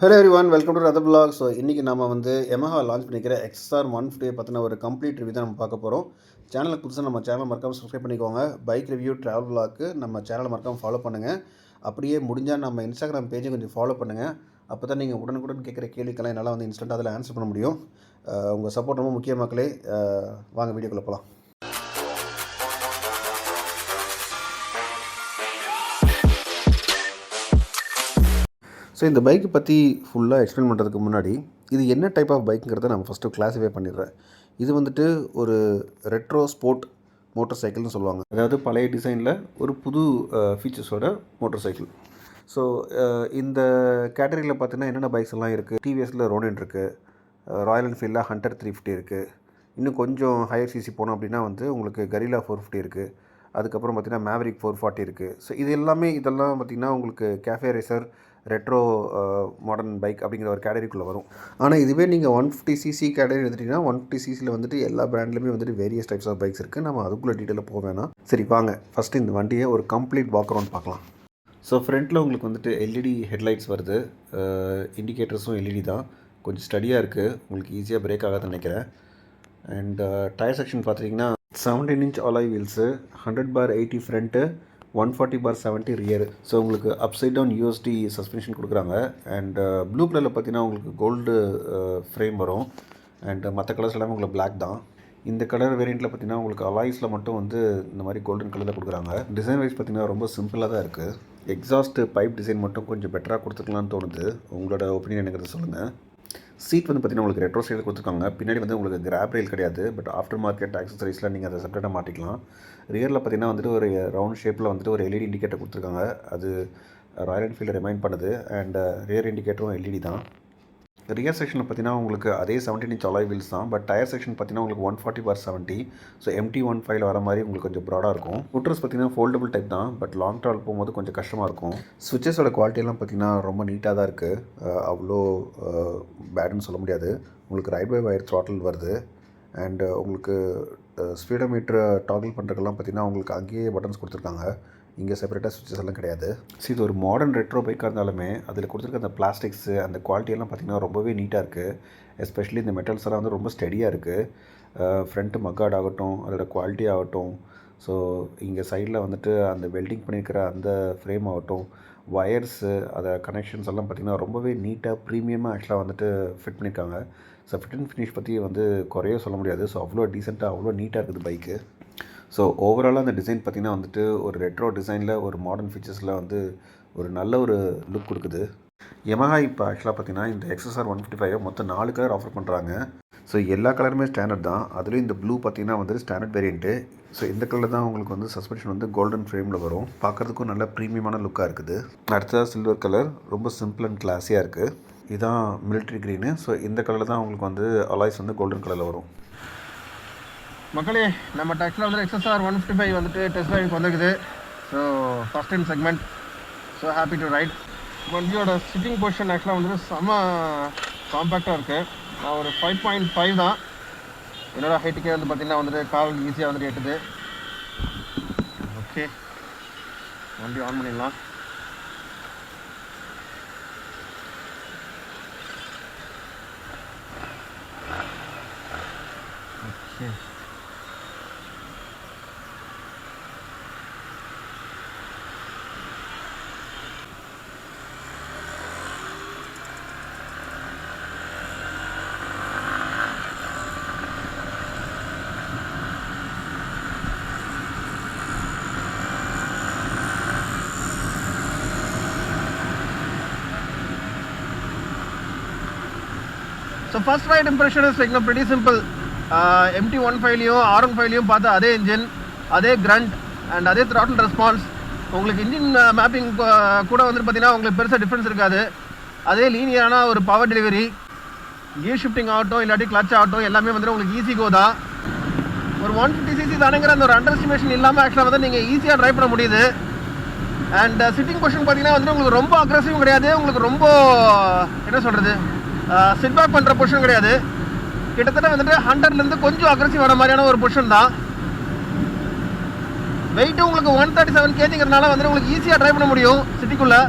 Hello every one welcome to Ratha block so இன்றைக்கி நம்ம வந்து எமஹா லான்ச் பண்ணிக்கிற எக்ஸ்ஆர் ஒன் ஃபிஃப்டியை பற்றின ஒரு கம்ப்ளீட் ரிவ்யூ தான் நம்ம பார்க்க போகிறோம் சேனலுக்கு புதுசாக நம்ம சேனலை மறக்காமல் சப்ஸ்கிரைப் பண்ணிக்கோங்க. பைக் ரிவ்யூ ட்ராவல் பிளாக்கு நம்ம சேனலை மறக்காமல் ஃபாலோ பண்ணுங்கள் அப்படியே முடிஞ்சால் நம்ம இன்ஸ்டாகிராம் பேஜை கொஞ்சம் ஃபாலோ பண்ணுங்கள் அப்போ தான் நீங்கள் உடனுக்குடன் கேட்குற கேள்விக்கெல்லாம் என்னால் வந்து இன்ஸ்டண்ட்டாக அதில் ஆன்சர் பண்ண முடியும். உங்கள் சப்போர்ட் ரொம்ப முக்கிய மக்களே வாங்க வீடியோக்குள்ளே போகலாம் ஸோ இந்த பைக்கை பற்றி ஃபுல்லாக எக்ஸ்பிளைன் பண்ணுறதுக்கு முன்னாடி இது என்ன டைப் ஆஃப் பைக்குங்கிறத நம்ம ஃபஸ்ட்டு கிளாஸிஃபை பண்ணிடுறேன். இது வந்துட்டு ஒரு ரெட்ரோ ஸ்போர்ட் மோட்டர் சைக்கிள்னு சொல்லுவாங்க. அதாவது பழைய டிசைனில் ஒரு புது ஃபீச்சர்ஸோட மோட்டார் சைக்கிள் ஸோ இந்த கேட்டகரியில் பார்த்தீங்கன்னா என்னென்ன பைக்ஸ் எல்லாம் இருக்குது டிவிஎஸில் ரோனின் இருக்குது ராயல் என்ஃபீல்டில் ஹண்ட்ரட் த்ரீ ஃபிஃப்டி இருக்குது இன்னும் கொஞ்சம் ஹையர் சிசி போனோம் அப்படின்னா வந்து உங்களுக்கு கரிலா ஃபோர் ஃபிஃப்டி இருக்குது அதுக்கப்புறம் பார்த்திங்கன்னா மேவரிக் ஃபோர் ஃபார்ட்டி இருக்குது ஸோ இது எல்லாமே இதெல்லாம் பார்த்திங்கன்னா உங்களுக்கு cafe racer retro modern bike அப்படிங்கிற ஒரு கேட்டகரிக்குள்ளே வரும். ஆனால் இதுவே நீங்கள் ஒன் ஃபிஃப்டி சிசி கேட்டகரி எடுத்துட்டிங்கன்னா ஒன் ஃபிஃப்டி சிசியில் வந்துட்டு எல்லா பிராண்ட்லேயுமே வந்துட்டு வேரியஸ் டைப்ஸ் ஆஃப் பைக்ஸ் இருக்குது நம்ம அதுக்குள்ளே டீட்டெயிலாக போக வேணாம். சரி வாங்க. ஃபஸ்ட்டு இந்த வண்டியை ஒரு கம்ப்ளீட் வாக் அரௌண்ட் பார்க்கலாம். ஸோ ஃப்ரண்ட்டில் உங்களுக்கு வந்துட்டு எல்இடி ஹெட்லைட்ஸ் வருது. இண்டிகேட்டர்ஸும் எல்இடி தான். கொஞ்சம் ஸ்டடியாக இருக்குது உங்களுக்கு ஈஸியாக பிரேக் ஆகாதுன்னு நினைக்கிறேன். அண்ட் டயர் செக்ஷன் பார்த்துட்டிங்கன்னா seventeen inch alloy wheels hundred bar eighty front one forty bar seventy rear so உங்களுக்கு அப்சைட் டவுன் யூஎஸ்டி சஸ்பென்ஷன் கொடுக்குறாங்க. அண்ட் ப்ளூ கலரில் பார்த்தீங்கன்னா உங்களுக்கு கோல்டு ஃப்ரேம் uh, வரும். அண்ட் மற்ற கலர்ஸ் எல்லாமே உங்களுக்கு பிளாக் தான். இந்த கலர் வேரியண்ட்டில் பார்த்தீங்கன்னா உங்களுக்கு அலாய்ஸில் மட்டும் வந்து இந்த மாதிரி கோல்டன் கலரில் கொடுக்குறாங்க. டிசைன் வைஸ் பார்த்தீங்கன்னா ரொம்ப சிம்பிளாக தான் இருக்குது எக்ஸாஸ்ட் பைப் டிசைன் மட்டும் கொஞ்சம் பெட்டராக கொடுத்துக்கலாம்னு தோணுது. உங்களோட ஒப்பீனியன் எனக்கு சொல்லுங்கள் சீட் வந்து பார்த்தீங்கன்னா உங்களுக்கு ரெட்ரோ சைடில் கொடுத்துருக்காங்க. பின்னாடி வந்து உங்களுக்கு கிராப் ரயில் கிடையாது. பட் ஆஃப்டர் மார்க்கெட் ஆக்சசரிஸில் நீங்கள் அதை செப்பரேட்டாக மாட்டிக்கலாம் ரியரில் பார்த்தீங்கன்னா வந்துட்டு ஒரு ரவுண்ட் ஷேப்பில் வந்துட்டு ஒரு எல்இடி இண்டிகேட்டர் கொடுத்துருக்காங்க. அது ராயல் என்ஃபீல்டை ரிமைண்ட் பண்ணுது. அண்ட் ரியர் இண்டிகேட்டரும் எல்இடி தான். ரியர் செக்ஷனில் பார்த்தீங்கன்னா உங்களுக்கு அதே செவன்டீன் இன்ச் அலாய் வீல்ஸ் தான். பட் டயர் செக்ஷன் பார்த்தீங்கன்னா உங்களுக்கு one forty bar seventy so MT one ஃபைவ்ல வர மாதிரி உங்களுக்கு கொஞ்சம் ப்ராடாக இருக்கும். ஃபுட்ரஸ் பார்த்தீங்கன்னா ஃபோல்டபுள் டைப் தான் பட் லாங் ட்ராவல் போகும்போது கொஞ்சம் கஷ்டமாக இருக்கும். சுவிச்சஸோட குவாலிட்டியெல்லாம் பார்த்தீங்கன்னா ரொம்ப நீட்டாக தான் இருக்குது அவ்வளோ பேடுன்னு சொல்ல முடியாது. உங்களுக்கு ரைட் பை வயர் த்ராட்டில் வருது. அண்டு உங்களுக்கு ஸ்பீடோமீட்டர் டாகிள் பண்ணுறதுக்கெல்லாம் பார்த்தீங்கன்னா உங்களுக்கு அங்கேயே பட்டன்ஸ் கொடுத்துருக்காங்க. இங்கே செப்பரேட்டாக சுவிச்சஸ் எல்லாம் கிடையாது. ஸோ இது ஒரு மாடர்ன் ரெட்ரோ பைக்காக இருந்தாலுமே அதில் கொடுத்துருக்க அந்த பிளாஸ்டிக்ஸு அந்த குவாலிட்டியெல்லாம் பார்த்திங்கன்னா ரொம்பவே நீட்டாக இருக்குது எஸ்பெஷலி இந்த மெட்டல்ஸ் எல்லாம் வந்து ரொம்ப ஸ்டெடியாக இருக்குது ஃப்ரண்ட்டு மக்காட் ஆகட்டும் அதோட குவாலிட்டி ஆகட்டும். ஸோ இங்கே சைடில் வந்துட்டு அந்த வெல்டிங் பண்ணியிருக்கிற அந்த ஃப்ரேம் ஆகட்டும் ஒயர்ஸு அதை கனெக்ஷன்ஸ் எல்லாம் பார்த்திங்கன்னா ரொம்பவே நீட்டாக ப்ரீமியமாக ஆக்சுவலாக வந்துட்டு ஃபிட் பண்ணியிருக்காங்க. ஸோ ஃபிட் அண்ட் ஃபினிஷ் பற்றி வந்து குறைய சொல்ல முடியாது. ஸோ அவ்வளோ டீசெண்டாக அவ்வளோ நீட்டாக இருக்குது பைக்கு ஸோ ஓவராலாக அந்த டிசைன் பார்த்திங்கன்னா வந்துட்டு ஒரு ரெட்ரோ டிசைனில் ஒரு மாடர்ன் ஃபீச்சர்ஸில் வந்து ஒரு நல்ல ஒரு லுக் கொடுக்குது. எமஹா இப்போ ஆக்சுவலாக பார்த்தீங்கன்னா இந்த எக்ஸ்எஸ்ஆர் ஒன் ஃபிஃப்டி ஃபைவ் மொத்தம் நாலு கலர் ஆஃபர் பண்ணுறாங்க ஸோ எல்லா கலருமே ஸ்டாண்டர்ட் தான். அதுலேயும் இந்த ப்ளூ பார்த்திங்கன்னா வந்து ஸ்டாண்டர்ட் வேரியண்ட்டு ஸோ இந்த கலர் தான் உங்களுக்கு வந்து சஸ்பென்ஷன் வந்து கோல்டன் ஃப்ரேமில் வரும். பார்க்குறதுக்கும் நல்ல ப்ரீமியமான லுக்காக இருக்குது. அடுத்ததாக சில்வர் கலர் ரொம்ப சிம்பிள் அண்ட் கிளாஸியாக இருக்குது இதுதான் மிலிட்ரி க்ரீனு ஸோ இந்த கலரில் தான் உங்களுக்கு வந்து அலாய்ஸ் வந்து கோல்டன் கலரில் வரும். மக்களே நம்ம டெக்ஸில் வந்து எக்ஸ்எஸ்ஆர் ஒன் ஃபிஃப்டி ஃபைவ் வந்துட்டு டெஸ்ட் ட்ரைவிங் வந்துருக்குது. So first in segment so happy to ride வண்டியோட சிட்டிங் பொசிஷன் ஆக்சுவலாக வந்துட்டு செம்ம காம்பேக்டாக இருக்குது நான் ஒரு ஃபைவ் பாயிண்ட் ஃபைவ் தான். என்னோடய ஹைட்டுக்கே வந்து பார்த்திங்கன்னா வந்துட்டு கால் ஈஸியாக வந்துட்டு எட்டுது. ஓகே வண்டி ஆன் பண்ணிடலாம். So first ride impression is like pretty simple MT one ஃபைவ்லையும் R one ஃபைவ்லையும் பார்த்த அதே இன்ஜின் அதே கிரண்ட் அண்ட் அதே throttle ரெஸ்பான்ஸ் உங்களுக்கு இன்ஜின் மேப்பிங் uh, uh, கூட வந்துட்டு பார்த்தீங்கன்னா உங்களுக்கு பெருசாக டிஃப்ரென்ஸ் இருக்காது. அதே லீனியரான ஒரு பவர் டெலிவரி கியர் ஷிஃப்டிங் ஆகட்டும் இல்லாட்டி கிளச் ஆகட்டும் எல்லாமே வந்துட்டு உங்களுக்கு ஈஸி கோ தான். ஒரு ஒன் ஃபிஃப்டி சிசி தானேங்கிற அந்த ஒரு அண்டர் எஸ்டிமேஷன் இல்லாமல் ஆக்சுவலாக வந்து நீங்கள் ஈஸியாக ட்ரைவ் பண்ண முடியுது. அண்ட் சிட்டிங் கொஷின் பார்த்தீங்கன்னா வந்துட்டு உங்களுக்கு ரொம்ப அக்ரஸிவும் கிடையாது. உங்களுக்கு ரொம்ப என்ன சொல்கிறது சிட் பேக் பண்ணுற பொஷன் கிடையாது. கிட்டத்தட்ட வந்துட்டு ஹண்ட்ரட்லேருந்து கொஞ்சம் அக்ரஸிவ் வர மாதிரியான ஒரு பொஷன் தான். வெயிட்டு உங்களுக்கு ஒன் தேர்ட்டி செவன் கேஜிங்கிறனால வந்துட்டு உங்களுக்கு ஈஸியாக ட்ரைவ் பண்ண முடியும் சிட்டிக்குள்ளே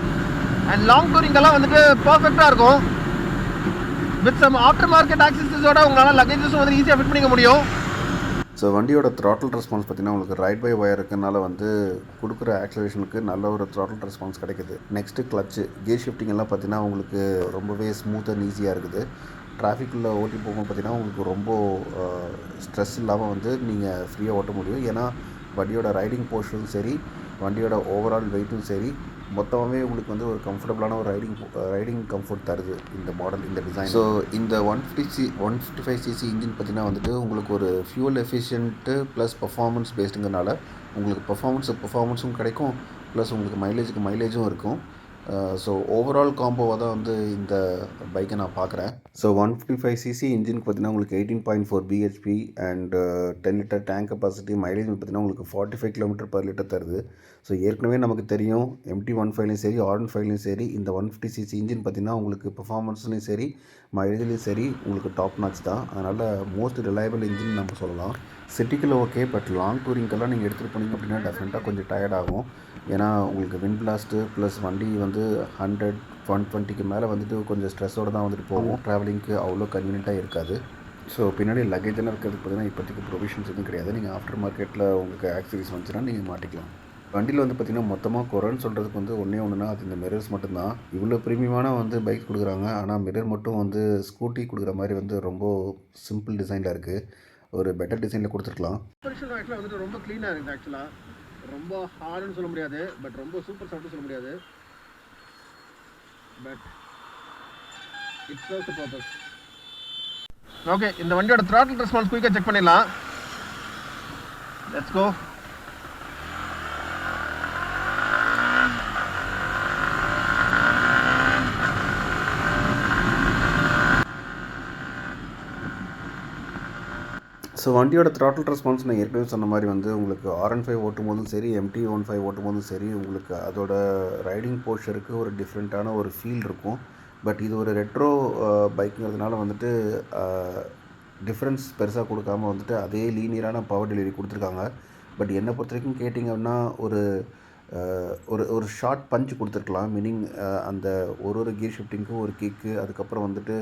அண்ட் லாங் டூரிங்கெல்லாம் வந்துட்டு பர்ஃபெக்டாக இருக்கும். வித் சம் ஆஃப்டர் மார்க்கெட் ஆக்சஸஸோட உங்களால் லக்கேஜஸும் வந்து ஈஸியாக ஃபிட் பண்ணிக்க முடியும். ஸோ வண்டியோட த்ராட்டல் ரெஸ்பான்ஸ் பார்த்தீங்கன்னா உங்களுக்கு ரைட் பை ஒயர் இருக்கனால வந்து கொடுக்குற ஆக்சலேஷனுக்கு நல்ல ஒரு த்ராட்டல் ரெஸ்பான்ஸ் கிடைக்குது. நெக்ஸ்ட்டு கிளச்சு கியர் ஷிஃப்டிங் எல்லாம் பார்த்தீங்கன்னா உங்களுக்கு ரொம்பவே ஸ்மூத் அண்ட் ஈஸியாக இருக்குது. டிராஃபிக்குள்ளே ஓட்டி போகும்போது பார்த்தீங்கன்னா உங்களுக்கு ரொம்ப ஸ்ட்ரெஸ் இல்லாமல் வந்து நீங்கள் ஃப்ரீயாக ஓட்ட முடியும். ஏன்னா வண்டியோட ரைடிங் போர்ஷனும் சரி வண்டியோட ஓவரால் வெயிட்டும் சரி மொத்தமாகவே உங்களுக்கு வந்து ஒரு கம்ஃபர்டபுளான ஒரு ரைடிங் ரைடிங் கம்ஃபர்ட் தருது இந்த மாடல் இந்த டிசைன் ஸோ இந்த one fifty C one fifty five CC engine பார்த்தீங்கன்னா வந்துட்டு உங்களுக்கு ஒரு ஃபியூல் எஃபிஷியன்ட்டு ப்ளஸ் பர்ஃபார்மன்ஸ் பேஸ்டுங்கிறனால உங்களுக்கு பர்ஃபார்மன்ஸு பர்ஃபார்மன்ஸும் கிடைக்கும் ப்ளஸ் உங்களுக்கு மைலேஜுக்கு மைலேஜும் இருக்கும். ஸோ ஓவரால் காம்போவாக தான் வந்து இந்த பைக்கை நான் பார்க்குறேன். So one fifty five CC இன்ஜினுக்கு பார்த்தீங்கன்னா உங்களுக்கு eighteen point four BHP and ten litre tank capacity mileage பார்த்தீங்கன்னா உங்களுக்கு forty five kilometre per litre தருது. ஸோ ஏற்கனவே நமக்கு தெரியும் எம்டி ஒன் ஃபைவ்லையும் சரி ஆர்என் ஃபைவ்லையும் சரி இந்த ஒன் ஃபிஃப்டி சிசி இன்ஜின் பார்த்தீங்கன்னா உங்களுக்கு பெர்ஃபார்மன்ஸ்லையும் சரி மைலேஜ்லையும் சரி உங்களுக்கு டாப் நாச் தான். அதனால் மோஸ்ட் ரிலையபிள் இன்ஜின் நம்ம சொல்லலாம். சிட்டிக்குள்ள ஓகே பட் லாங் டூரிங்கெல்லாம் நீங்கள் எடுத்துகிட்டு போனீங்க அப்படின்னா டெஃபினட்டாக கொஞ்சம் டயர்ட் ஆகும். ஏன்னா உங்களுக்கு வின் பிளாஸ்ட்டு ப்ளஸ் வண்டி வந்து ஹண்ட்ரட் ஒன் டுவெண்ட்டிக்கு மேலே வந்துட்டு கொஞ்சம் ஸ்ட்ரெஸ்ஸோடு தான் வந்துட்டு போகும். ட்ராவலிங்க்கு அவ்வளோ கன்வீனியண்ட்டாக இருக்காது. ஸோ பின்னாடி லக்கேஜ் எல்லாம் இருக்கிறதுக்கு பார்த்தீங்கன்னா இப்போதைக்கு ப்ரொவிஷன்ஸ் எதுவும் கிடையாது. நீங்கள் ஆஃப்டர் மார்க்கெட்டில் உங்களுக்கு ஆக்சரிஸ் வந்துச்சுன்னா நீங்கள் மாட்டிக்கலாம். வண்டியில் வந்து பார்த்திங்கன்னா மொத்தமாக குறைன்னு சொல்கிறதுக்கு வந்து ஒன்றே ஒன்றுனா அது இந்த மிரர்ஸ் மட்டும்தான். இவ்வளோ ப்ரீமியமான வந்து பைக் கொடுக்குறாங்க. ஆனால் மிரர் மட்டும் வந்து ஸ்கூட்டி கொடுக்குற மாதிரி வந்து ரொம்ப சிம்பிள் டிசைனில் இருக்குது ஒரு பெட்டர் டிசைனில் கொடுத்துருக்கலாம். சஸ்பென்ஷன் ஆக்சுவலாக வந்துட்டு ரொம்ப க்ளீனாக இருக்குது ஆக்சுவலாக ரொம்ப ஹார்டுன்னு சொல்ல முடியாது பட் ரொம்ப சூப்பர் சாஃப்ட்னு சொல்ல முடியாது. But it's also purpose okay இந்த வண்டியோட த்ராட்டில் ரெஸ்பான்ஸ் குயிக்காக செக் பண்ணிடலாம். லெட்ஸ் கோ ஸோ வண்டியோட த்ராட்டில் ரெஸ்பான்ஸ் நான் ஏற்கனவே சொன்ன மாதிரி வந்து உங்களுக்கு ஆர் ஒன் ஃபைவ் ஓட்டும் போதும் சரி எம்டி ஒன் ஃபைவ் ஓட்டும் போதும் சரி உங்களுக்கு அதோட ரைடிங் போஷருக்கு ஒரு டிஃப்ரெண்ட்டான ஒரு ஃபீல் இருக்கும். பட் இது ஒரு ரெட்ரோ பைக்குங்கிறதுனால வந்துட்டு டிஃப்ரென்ஸ் பெருசாக கொடுக்காம வந்துட்டு அதே லீனியரான பவர் டெலிவரி கொடுத்துருக்காங்க. பட் என்னை பொறுத்த வரைக்கும் கேட்டிங்கன்னா ஒரு ஒரு ஒரு ஷார்ட் பஞ்ச் கொடுத்துருக்கலாம். மீனிங் அந்த ஒரு ஒரு கியர் ஷிஃப்டிங்க்கும் ஒரு கிக்கு அதுக்கப்புறம் வந்துட்டு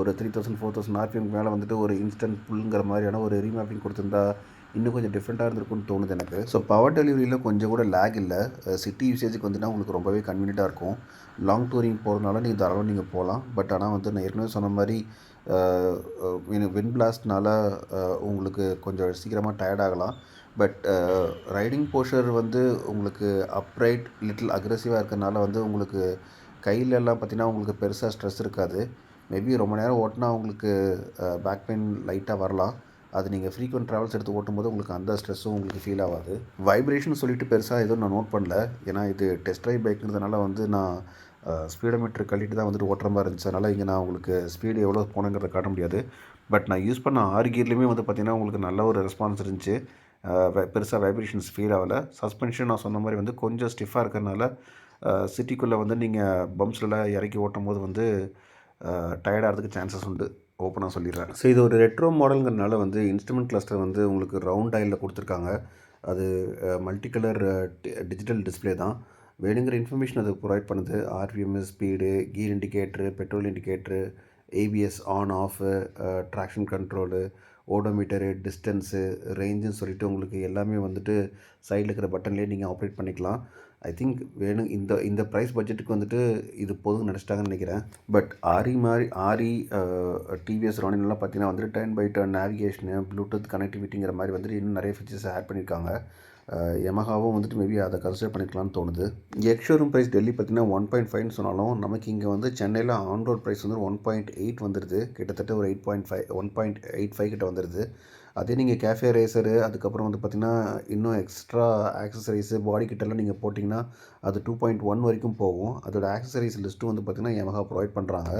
ஒரு த்ரீ தௌசண்ட் ஃபோர் தௌசண்ட் ஆர்பிஎம்க்கு மேலே வந்துட்டு ஒரு இன்ஸ்டன்ட் புல்ங்கிற மாதிரியான ஒரு ரீமேப்பிங் கொடுத்துருந்தா இன்னும் கொஞ்சம் டிஃப்ரெண்ட்டாக இருந்திருக்கும்னு தோணுது எனக்கு. ஸோ பவர் டெலிவரியில் கொஞ்சம் கூட லேக் இல்லை. சிட்டி யூசேஜுக்கு வந்துட்டு உங்களுக்கு ரொம்பவே கன்வீனியண்ட்டாக இருக்கும். லாங் டூரிங் போகிறதுனால நீங்கள் தாராளம் நீங்கள் போகலாம் பட் ஆனால் வந்து நான் ஏற்கனவே சொன்ன மாதிரி வின் பிளாஸ்ட்னால உங்களுக்கு கொஞ்சம் சீக்கிரமாக டயர்ட் ஆகலாம். பட் ரைடிங் போஷர் வந்து உங்களுக்கு அப்ரைட் லிட்டில் அக்ரெசிவாக இருக்கிறனால வந்து உங்களுக்கு கையிலெல்லாம் பார்த்திங்கன்னா பார்த்தீங்கன்னா உங்களுக்கு பெருசாக ஸ்ட்ரெஸ் இருக்காது. மேபி ரொம்ப நேரம் ஓட்டினா உங்களுக்கு பேக் பெயின் லைட்டாக வரலாம். அது நீங்கள் ஃப்ரீக்வெண்ட் ட்ராவல்ஸ் எடுத்து ஓட்டும்போது உங்களுக்கு அந்த ஸ்ட்ரெஸ்ஸும் உங்களுக்கு ஃபீல் ஆகாது. வைப்ரேஷன் சொல்லிட்டு பெருசாக எதுவும் நான் நோட் பண்ணல. ஏன்னா இது டெஸ்ட் ட்ரைவ் பைக்குன்றதுனால வந்து நான் uh, ஸ்பீடோமீட்டர் கழிட்டு தான் வந்துட்டு ஓட்டுற மாதிரி இருந்துச்சு. அதனால் இங்கே நான் உங்களுக்கு ஸ்பீடு எவ்வளோ போனங்கிறத காட்ட முடியாது. பட் நான் யூஸ் பண்ண ஆறு கியர்லேயுமே வந்து பார்த்திங்கன்னா உங்களுக்கு நல்ல ஒரு ரெஸ்பான்ஸ் இருந்துச்சு. பெருசாக வைப்ரேஷன்ஸ் ஃபீல் ஆகலை. சஸ்பென்ஷன் நான் சொன்ன மாதிரி வந்து கொஞ்சம் ஸ்டிஃபாக இருக்கிறனால சிட்டிக்குள்ளே வந்து நீங்கள் பம்ப்ஸ்லாம் இறக்கி ஓட்டும் போது வந்து டயர்டாகிறதுக்கு சான்சஸ் உண்டு. ஓப்பனாக சொல்லிடுறேன். ஸோ இது ஒரு ரெட்ரோ மாடலுங்கிறனால வந்து இன்ஸ்ட்ருமெண்ட் கிளஸ்டர் வந்து உங்களுக்கு ரவுண்ட் ஆயிலில் கொடுத்துருக்காங்க. அது மல்டி கலர் டிஜிட்டல் டிஸ்ப்ளே தான். வேணுங்கிற இன்ஃபர்மேஷன் அது ப்ரொவைட் பண்ணுது. RPMs speed gear indicator petrol indicator ABS on off traction control odometer distance ரேஞ்சுன்னு சொல்லிட்டு உங்களுக்கு எல்லாமே வந்துட்டு சைடில் இருக்கிற பட்டன்லேயே நீங்கள் ஆப்ரேட் பண்ணிக்கலாம். ஐ திங்க் வேணும் இந்த இந்த ப்ரைஸ் பட்ஜெட்டுக்கு வந்துட்டு இது போதும் நினச்சிட்டாங்கன்னு நினைக்கிறேன். பட் ஆரி மாதிரி ஆரி டிவிஎஸ் ரானின்லாம் பார்த்தீங்கன்னா வந்துட்டு turn by turn navigation Bluetooth கனெக்டிவிட்டிங்கிற மாதிரி வந்துட்டு இன்னும் நிறைய ஃபீச்சர்ஸ் ஆட் பண்ணியிருக்காங்க. யமஹாவும் வந்துட்டு மேபி அதை கன்சிடர் பண்ணிக்கலாம்னு தோணுது. எக்ஷோரூம் ப்ரைஸ் டெல்லி பார்த்தீங்கன்னா ஒன் பாயிண்ட் ஃபைவ்னு சொன்னாலும் நமக்கு இங்கே வந்து சென்னையில் ஆன்ரோட் ப்ரைஸ் வந்து ஒன் பாயிண்ட் எயிட் வந்துடுது கிட்டத்தட்ட ஒரு eight point five one point eight five கிட்ட வந்துடுது அதே நீங்கள் கேஃபே ரேசரு அதுக்கப்புறம் வந்து பார்த்திங்கன்னா இன்னும் எக்ஸ்ட்ரா ஆக்சசரிஸு பாடி கிட்டெல்லாம் நீங்கள் போட்டிங்கன்னா அது டூ பாயிண்ட் ஒன் வரைக்கும் போகும். அதோட ஆக்சசரிஸ் லிஸ்ட்டும் வந்து பார்த்திங்கன்னா யமஹா ப்ரொவைட் பண்ணுறாங்க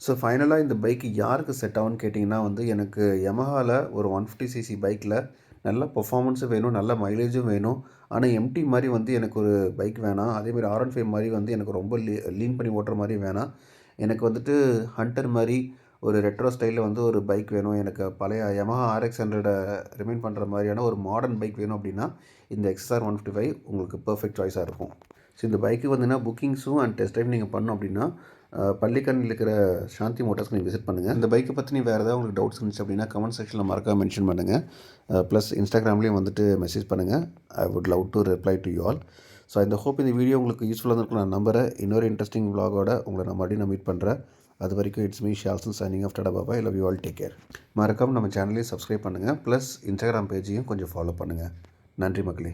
ஸோ ஃபைனலாக இந்த பைக்கு யாருக்கு செட் ஆகும்னு கேட்டிங்கன்னா வந்து எனக்கு யமஹாவில் ஒரு ஒன் ஃபிஃப்டி சிசி பைக்கில் நல்ல பர்ஃபாமன்ஸும் வேணும் நல்ல மைலேஜும் வேணும். ஆனால் எம்டி மாதிரி வந்து எனக்கு ஒரு பைக் வேணாம். அதேமாதிரி ஆர் ஒன் ஃபைவ் மாதிரி வந்து எனக்கு ரொம்ப லீ லீன் பண்ணி ஓட்டுற மாதிரி வேணாம். எனக்கு வந்துட்டு ஹண்டர் மாதிரி ஒரு ரெட்ரோ ஸ்டைலில் வந்து ஒரு பைக் வேணும். எனக்கு பழைய யமஹா ஆர்எக்ஸ் ஹண்ட்ரடை ரிமைண்ட் பண்ணுற மாதிரியான ஒரு மாடர்ன் பைக் வேணும் அப்படின்னா இந்த எக்ஸ்ஆர் ஒன் ஃபிஃப்டி ஃபைவ் உங்களுக்கு பர்ஃபெக்ட் சாய்ஸாக இருக்கும். ஸோ இந்த பைக்கு வந்தீங்கன்னா புக்கிங்ஸும் அண்ட் டெஸ்ட் ட்ரைவ் நீங்கள் பண்ணோம் அப்படின்னா பள்ளிக்கண்ணில் இருக்கிற சாந்தி மோட்டார்ஸ்க்கு நீங்கள் விசிட் பண்ணுங்கள் இந்த பைக்கை பற்றி நீ வேறு ஏதாவது உங்களுக்கு டவுட்ஸ் இருந்துச்சு அப்படின்னா கமெண்ட் செக்ஷனில் மறக்காம மென்ஷன் பண்ணுங்கள் ப்ளஸ் இன்ஸ்டாகிராம்லேயும் வந்துட்டு மெசேஜ் பண்ணுங்கள் I would love to reply to you all so இந்த ஹோப் இந்த வீடியோ உங்களுக்கு யூஸ்ஃபுல்லாக இருந்திருக்கும். நான் நம்புகிறேன் இன்னொரு இன்ட்ரெஸ்டிங் விலாகோட உங்களை நான் மறுபடியும் நான் மீட் பண்ணுறேன் அது வரைக்கும் இட்ஸ் மீ ஷால்சன் சைனிங் ஆஃப் டடா Baba love you all take care மறக்காம நம்ம சேனலையும் சப்ஸ்கிரைப் பண்ணுங்கள் ப்ளஸ் இன்ஸ்டாகிராம் பேஜையும் கொஞ்சம் ஃபாலோ பண்ணுங்கள் நன்றி மக்களே